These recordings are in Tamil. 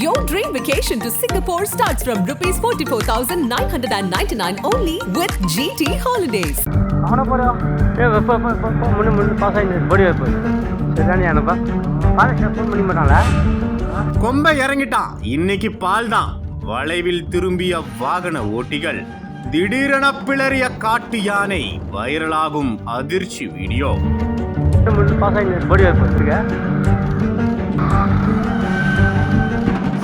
Your dream vacation to Singapore starts from rupees 44,999 only with GT Holidays. கொம்ப இறங்கிட்டான். இன்னைக்கு பால் தான். வளைவில் திரும்பிய வாகன ஓட்டிகள் திடீரென பிளறிய காட்டு யானை வைரலாகும் அதிர்ச்சி வீடியோ.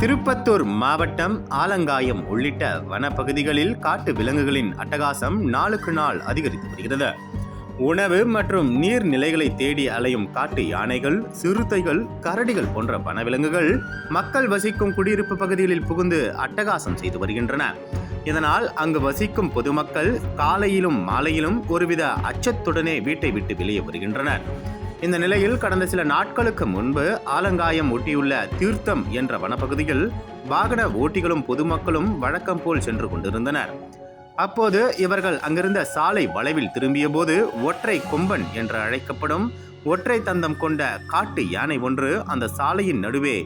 திருப்பத்தூர் மாவட்டம் ஆலங்காயம் உள்ளிட்ட வனப்பகுதிகளில் காட்டு விலங்குகளின் அட்டகாசம் நாளுக்கு நாள் அதிகரித்து வருகிறது. உணவு மற்றும் நீர்நிலைகளை தேடி அலையும் காட்டு யானைகள் சிறுத்தைகள் கரடிகள் போன்ற வனவிலங்குகள் மக்கள் வசிக்கும் குடியிருப்பு பகுதிகளில் புகுந்து அட்டகாசம் செய்து வருகின்றன. இதனால் அங்கு வசிக்கும் பொதுமக்கள் காலையிலும் மாலையிலும் ஒருவித அச்சத்துடனே வீட்டை விட்டு வெளியே வருகின்றனர். இந்த நிலையில் கடந்த சில நாட்களுக்கு முன்பு ஆலங்காயம் ஒட்டியுள்ள தீர்த்தம் என்ற வனப்பகுதியில் வாகன ஓட்டிகளும் பொதுமக்களும் வழக்கம் போல் சென்று கொண்டிருந்தனர். அப்போது இவர்கள் அங்கிருந்த சாலை வளைவில் திரும்பியபோது ஒற்றை கொம்பன் என்று அழைக்கப்படும் ஒற்றை தந்தம் கொண்ட காட்டு யானை ஒன்று அந்த சாலையின் நடுவே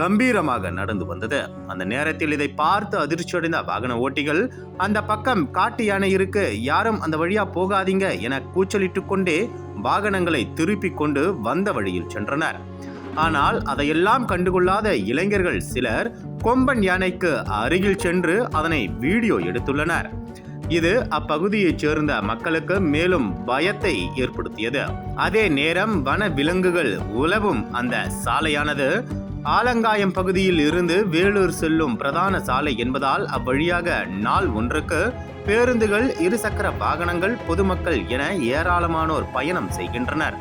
கம்பீரமாக நடந்து வந்தது. அந்த நேரத்தில் இதை பார்த்து அதிர்ச்சியடைந்த வாகன ஓட்டிகள் அந்த பக்கம் காட்டு யானை இருக்கு யாரும் அந்த வழியா போகாதீங்க என கூச்சலிட்டு கொண்டே வாகனங்களை திருப்பிக் கொண்டு வந்த வழியில் சென்றனர். ஆனால் அதையெல்லாம் கண்டுகொள்ளாத இளைஞர்கள் சிலர் கொம்பன் யானைக்கு அருகில் சென்று அதனை வீடியோ எடுத்துள்ளனர். இது அப்பகுதியைச் சேர்ந்த மக்களுக்கு மேலும் பயத்தை ஏற்படுத்தியது. அதே நேரம் வன விலங்குகள் உலவும் அந்த சாலையானது ஆலங்காயம் பகுதியில் இருந்து வேலூர் செல்லும் பிரதான சாலை என்பதால் அவ்வழியாக நாள் ஒன்றுக்கு பேருந்துகள் இருசக்கர வாகனங்கள் பொதுமக்கள் என ஏராளமானோர் பயணம் செய்கின்றனர்.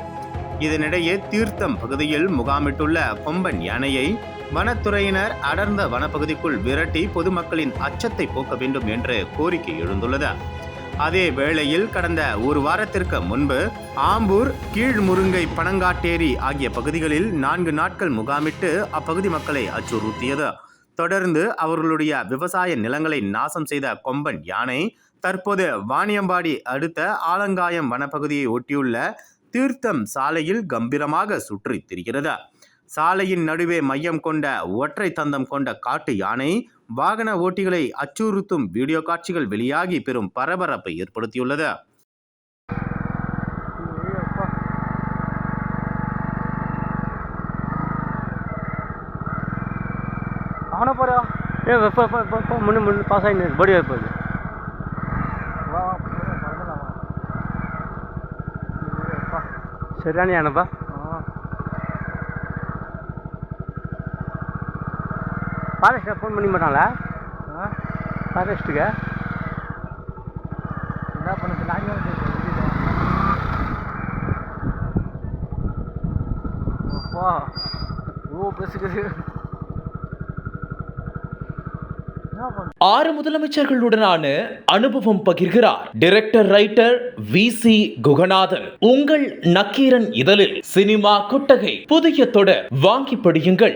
இதனிடையே தீர்த்தம் பகுதியில் முகாமிட்டுள்ள கொம்பன் யானையை வனத்துறையினர் அடர்ந்த வனப்பகுதிக்குள் விரட்டி பொதுமக்களின் அச்சத்தை போக்க வேண்டும் என்று கோரிக்கை எழுந்துள்ளது. அதே வேளையில் கடந்த ஒரு வாரத்திற்கு முன்பு ஆம்பூர் கீழ்முருங்கை பனங்காட்டேரி ஆகிய பகுதிகளில் நான்கு நாட்கள் முகாமிட்டு அப்பகுதி மக்களை அச்சுறுத்தியது. தொடர்ந்து அவர்களுடைய விவசாய நிலங்களை நாசம் செய்த கொம்பன் யானை தற்போது வாணியம்பாடி அடுத்த ஆலங்காயம் வனப்பகுதியை ஒட்டியுள்ள தீர்த்தம் சாலையில் கம்பீரமாக சுற்றித் திரிகிறது. சாலையின் நடுவே மையம் கொண்ட ஒற்றை தந்தம் கொண்ட காட்டு யானை வாகன ஓட்டிகளை அச்சுறுத்தும் வீடியோ காட்சிகள் வெளியாகி பெரும் பரபரப்பை ஏற்படுத்தியுள்ளது. அவனை போறா ஏ வெப்ப முன்னு முன்னு பாஸ் ஆகி படி வைப்பு சரிதானே அனுப்பா பாலகிருஷ்ண ஃபோன் பண்ணி மாட்டாங்களா பாலகிருஷ்ணுக்கு என்ன பண்ணுறது? நாங்கள் அப்பா ஓ பேசுகிறது. ஆறு முதலமைச்சர்களுடனான அனுபவம் பகிர்கிறார். Director writer V C Guhanathan. உங்கள் நக்கீரன் இதழில் சினிமா கொட்டகை. புதிய தொடர். வாங்கி படியுங்கள்.